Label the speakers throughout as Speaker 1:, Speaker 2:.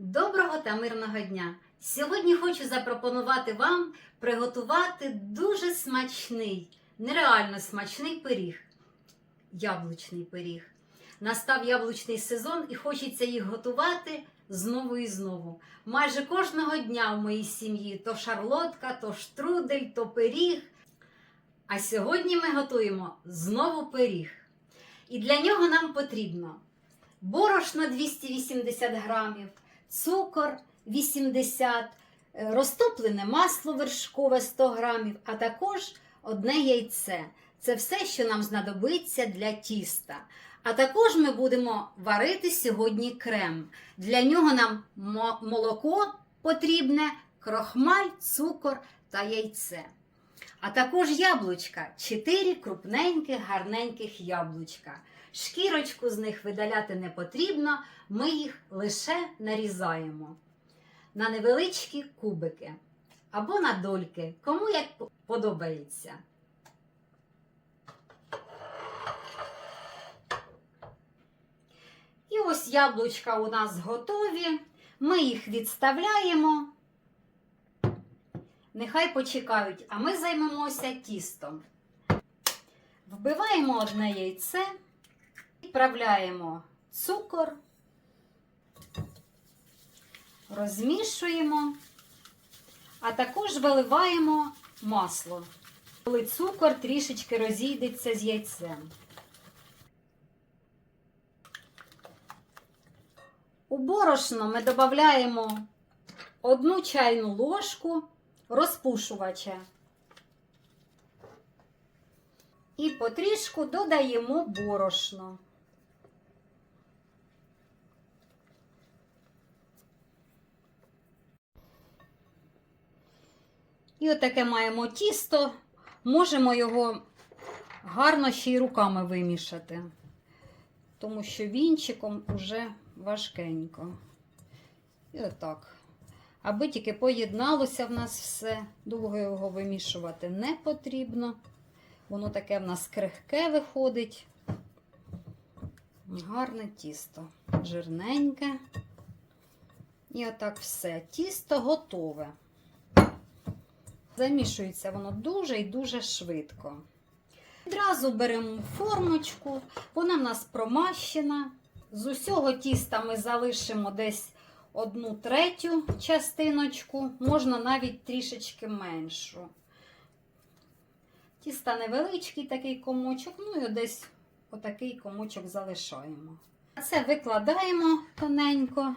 Speaker 1: Доброго та мирного дня! Сьогодні хочу запропонувати вам приготувати дуже смачний, нереально смачний пиріг. Яблучний пиріг. Настав яблучний сезон і хочеться їх готувати знову і знову. Майже кожного дня в моїй сім'ї то шарлотка, то штрудель, то пиріг. А сьогодні ми готуємо знову пиріг. І для нього нам потрібно борошно 280 грамів, цукор 80, е, розтоплене масло вершкове 100 грамів, а також одне яйце. Це все, що нам знадобиться для тіста. А також ми будемо варити сьогодні крем. Для нього нам молоко потрібне, крохмаль, цукор та яйце. А також яблучка, 4 крупненьких, гарненьких яблучка. Шкірочку з них видаляти не потрібно, ми їх лише нарізаємо на невеличкі кубики або на дольки, кому як подобається. І ось яблучка у нас готові. Ми їх відставляємо. Нехай почекають, а ми займемося тістом. Вбиваємо одне яйце, відправляємо цукор, розмішуємо, а також виливаємо масло, коли цукор трішечки розійдеться з яйцем. У борошно ми додаємо одну чайну ложку розпушувача. І потрішку додаємо борошно. І отаке маємо тісто, можемо його гарно ще й руками вимішати, тому що вінчиком уже важкенько. І отак. Аби тільки поєдналося в нас все, довго його вимішувати не потрібно. Воно таке в нас крихке виходить. Гарне тісто, жирненьке. І отак все. Тісто готове. Замішується воно дуже і дуже швидко. Відразу беремо формочку, вона в нас промащена. З усього тіста ми залишимо десь одну третю частиночку, можна навіть трішечки меншу. Тіста невеличкий такий комочок, ну і десь отакий комочок залишаємо. Це викладаємо тоненько,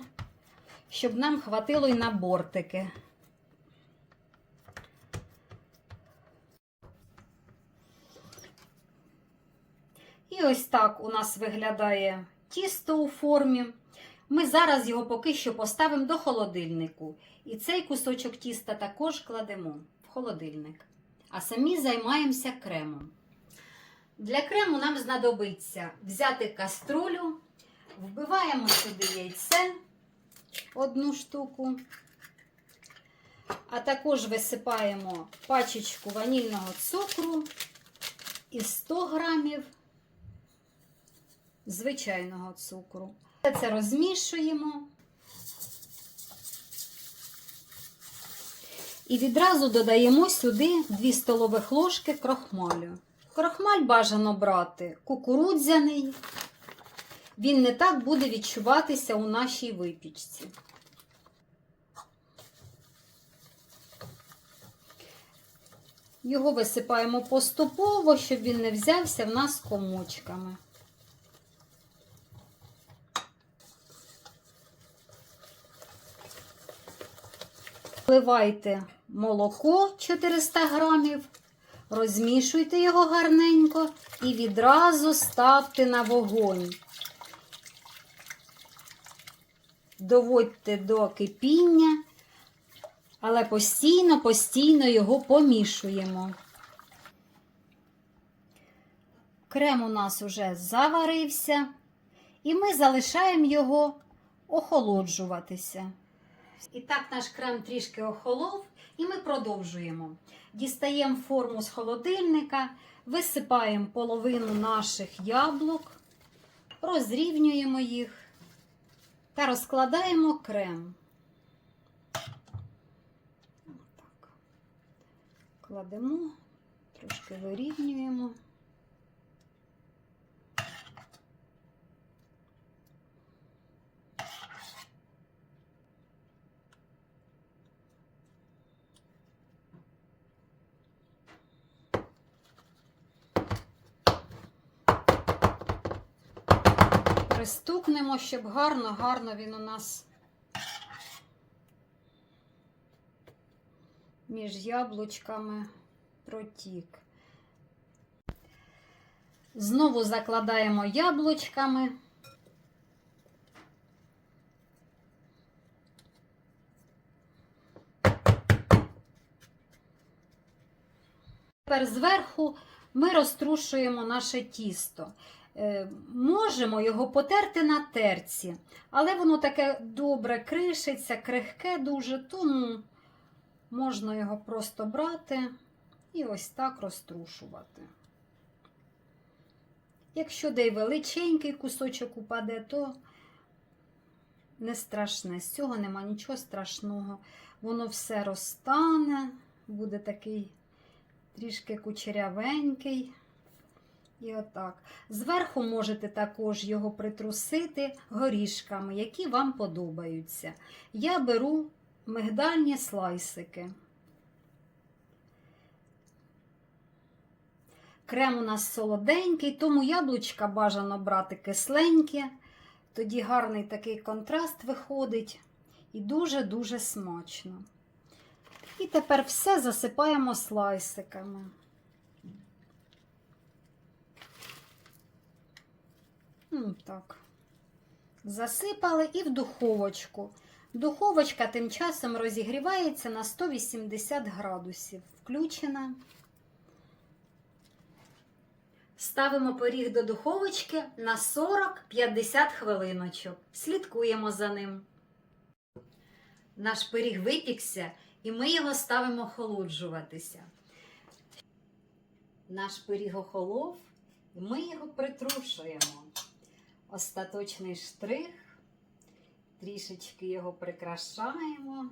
Speaker 1: щоб нам хватило і на бортики. І ось так у нас виглядає тісто у формі. Ми зараз його поки що поставимо до холодильнику. І цей кусочок тіста також кладемо в холодильник. А самі займаємося кремом. Для крему нам знадобиться взяти каструлю, вбиваємо сюди яйце одну штуку, а також висипаємо пачечку ванільного цукру і 100 грамів звичайного цукру. Все це розмішуємо. І відразу додаємо сюди 2 столових ложки крохмалю. Крохмаль бажано брати кукурудзяний. Він не так буде відчуватися у нашій випічці. Його висипаємо поступово, щоб він не взявся в нас комочками. Вливайте молоко 400 грамів, розмішуйте його гарненько і відразу ставте на вогонь. Доводьте до кипіння, але постійно, постійно його помішуємо. Крем у нас уже заварився, і ми залишаємо його охолоджуватися. І так наш крем трішки охолов, і ми продовжуємо. Дістаємо форму з холодильника, висипаємо половину наших яблук, розрівнюємо їх. та розкладаємо крем. Кладемо, трошки вирівнюємо. Пристукнемо, щоб гарно, гарно він у нас між яблучками протік. Знову закладаємо яблучками. Тепер зверху ми розтрушуємо наше тісто. Е, Можемо його потерти на терці, але воно таке добре кришиться, крихке дуже, тому можна його просто брати і ось так розтрушувати. Якщо де й величенький кусочок упаде, то не страшне. З цього нема нічого страшного. Воно все розтане, буде такий трішки кучерявенький. І отак. Зверху можете також його притрусити горішками, які вам подобаються. Я беру мигдальні слайсики. Крем у нас солоденький, тому яблучка бажано брати кисленькі. Тоді гарний такий контраст виходить і дуже-дуже смачно. І тепер все засипаємо слайсиками. Ну, так. Засипали і в духовочку. Духовочка тим часом розігрівається на 180 градусів. Включена. Ставимо пиріг до духовочки на 40-50 хвилиночок. Слідкуємо за ним. Наш пиріг випікся, і ми його ставимо охолоджуватися. Наш пиріг охолов, і ми його притрушуємо. Остаточний штрих, трішечки його прикрашаємо.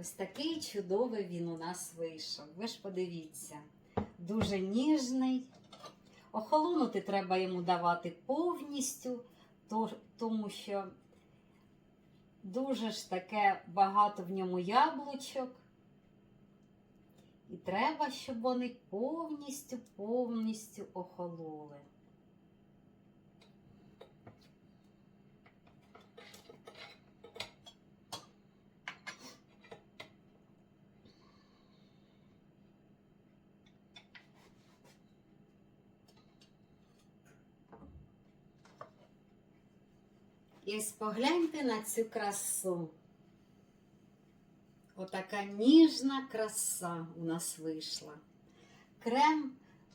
Speaker 1: Ось такий чудовий він у нас вийшов. Ви ж подивіться, дуже ніжний. Охолонути треба йому давати повністю, тому що дуже ж таке багато в ньому яблучок. І треба, щоб вони повністю, повністю охололи. І ось погляньте на цю красу. Отака ніжна краса у нас вийшла. Крем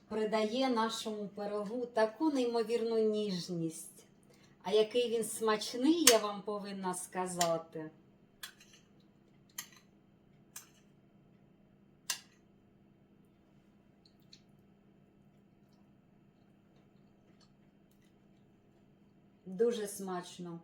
Speaker 1: придає нашому пирогу таку неймовірну ніжність. А який він смачний, я вам повинна сказати. Дуже смачно.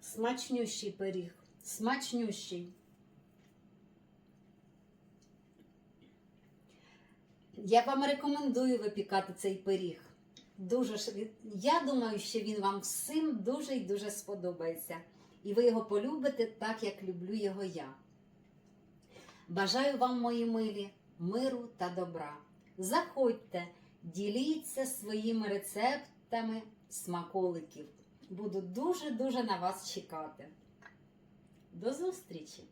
Speaker 1: Смачнющий пиріг, смачнющий. Я вам рекомендую випікати цей пиріг. Дуже я думаю, що він вам всім дуже і дуже сподобається. І ви його полюбите так, як люблю його я. Бажаю вам, мої милі, миру та добра. Заходьте, діліться своїми рецептами смаколиків. Буду дуже-дуже на вас чекати. До зустрічі!